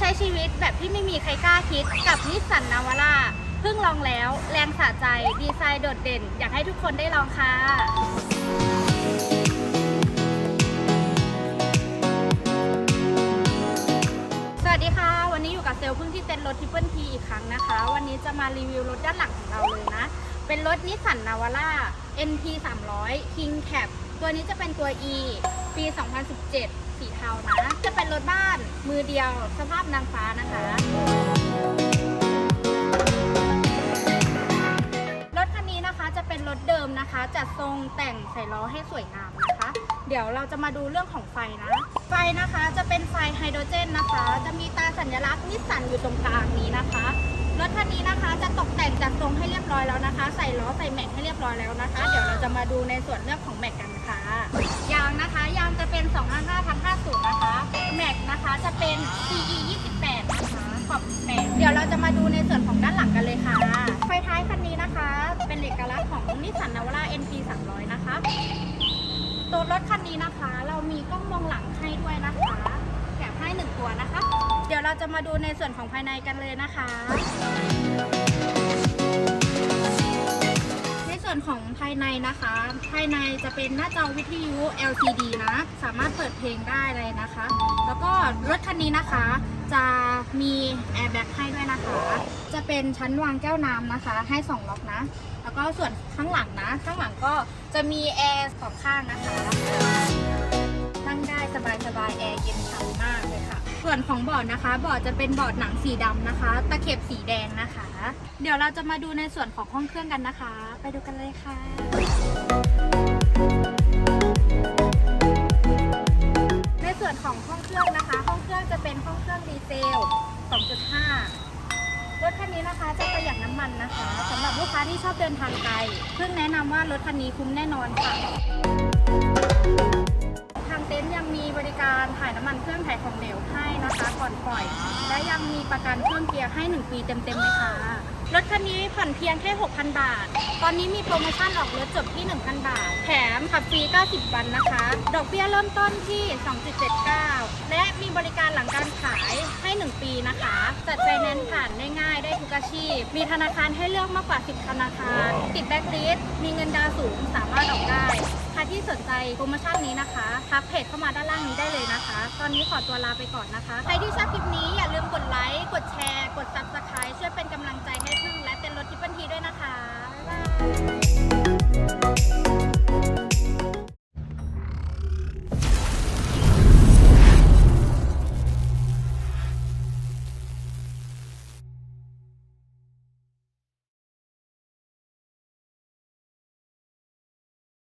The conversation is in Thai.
ใช้ชีวิตแบบที่ไม่มีใครกล้าคิดกับนิสสันนาวาร่าเพิ่งลองแล้ว แรงสะใจ ดีไซน์โดดเด่น อยากให้ทุกคนได้ลองค่ะสวัสดีค่ะ วันนี้อยู่กับเซลล์พึ่งที่เต็นท์รถทิปเปิลทีอีกครั้งนะคะ วันนี้จะมารีวิวรถด้านหลังของเราเลยนะ เป็นรถนิสสันนาวาร่า NP 300 King Cab ตัวนี้จะเป็นตัว E ปี 2017 สีเทานะ จะเป็นรถบ้านมือเดียวสภาพนางฟ้านะคะ รถคันนี้นะคะจะเป็นรถเดิมนะคะ จัดทรงแต่งใส่ล้อให้สวยงามนะคะ เดี๋ยวเราจะมาดูเรื่องของไฟนะ ไฟนะคะจะเป็นไฟไฮโดรเจนนะคะ จะมีตาสัญลักษณ์นิสสันอยู่ตรงกลางนี้นะคะ รถคันนี้นะคะจะตกแต่งจัดทรงให้เรียบร้อยแล้วนะคะ ใส่ล้อใส่แม็กให้เรียบร้อยแล้วนะคะ เดี๋ยวเราจะมาดูในส่วนเรื่องของแม็กกันค่ะ ยางนะคะยางจะเป็น 25550นะคะ แม็กนะคะจะเป็น CE 28นะคะขอบ8เดี๋ยวเราจะมาดูในส่วนของด้านหลังกันเลยค่ะ ไฟท้ายคันนี้นะคะ เป็นเอกลักษณ์ของนิสสันนาวาร่า NP 300นะคะ ตัวรถคันนี้นะคะ เรามีกล้องมองหลังให้ด้วยนะคะแถมให้หนึ่งตัวนะคะ เดี๋ยวเราจะมาดูในส่วนของภายในกันเลยนะคะ ในส่วนของภายในนะคะ ภายในจะเป็นหน้าจอวิทยุ LCD นะ สามารถเปิดเพลงได้เลยนะคะ แล้วก็รถคันนี้นะคะ จะมีแอร์แบ็กให้ด้วยนะคะ จะเป็นชั้นวางแก้วน้ำนะคะ ให้สองล็อกนะ แล้วก็ส่วนข้างหลังนะ ข้างหลังก็จะมีแอร์สองข้างนะคะ ส่วนของบอร์ดนะคะบอร์ดจะเป็นบอร์ดหนังสีดำนะคะ ตะเข็บสีแดงนะคะ เดี๋ยวเราจะมาดูในส่วนของห้องเครื่องกันนะคะ ไปดูกันเลยค่ะ ในส่วนของห้องเครื่องนะคะ ห้องเครื่องจะเป็นห้องเครื่องดีเซล 2.5 รถคันนี้นะคะจะประหยัดน้ำมันนะคะสำหรับลูกค้าที่ชอบเดินทางไกลเพิ่งแนะนำว่ารถคันนี้คุ้มแน่นอนค่ะ มีประกันเครื่องเกียร์ให้ 1 ปีเต็มๆเลยค่ะ รถคันนี้ผ่อนเพียงแค่ 6,000 บาท ตอนนี้มีโปรโมชั่นออกรถจบที่ 1,000 บาท แถมขับฟรี 90 วันนะคะ ดอกเบี้ยเริ่มต้นที่ 2.79 และมีบริการหลังการขายให้ 1 ปีนะคะจัดไฟแนนซ์ผ่านได้ง่ายได้ทุกอาชีพ มีธนาคารให้เลือกมากกว่า 10 ธนาคาร ติดแบ็คลิสต์มีเงินดาวน์สูงสามารถออกได้ใครที่สนใจโปรโมชั่นนี้นะคะทักเพจเข้ามาด้านล่างนี้ได้เลยนะคะ ตอนนี้ขอตัวลาไปก่อนนะคะ ใครที่ชอบคลิปนี้อย่าลืมกด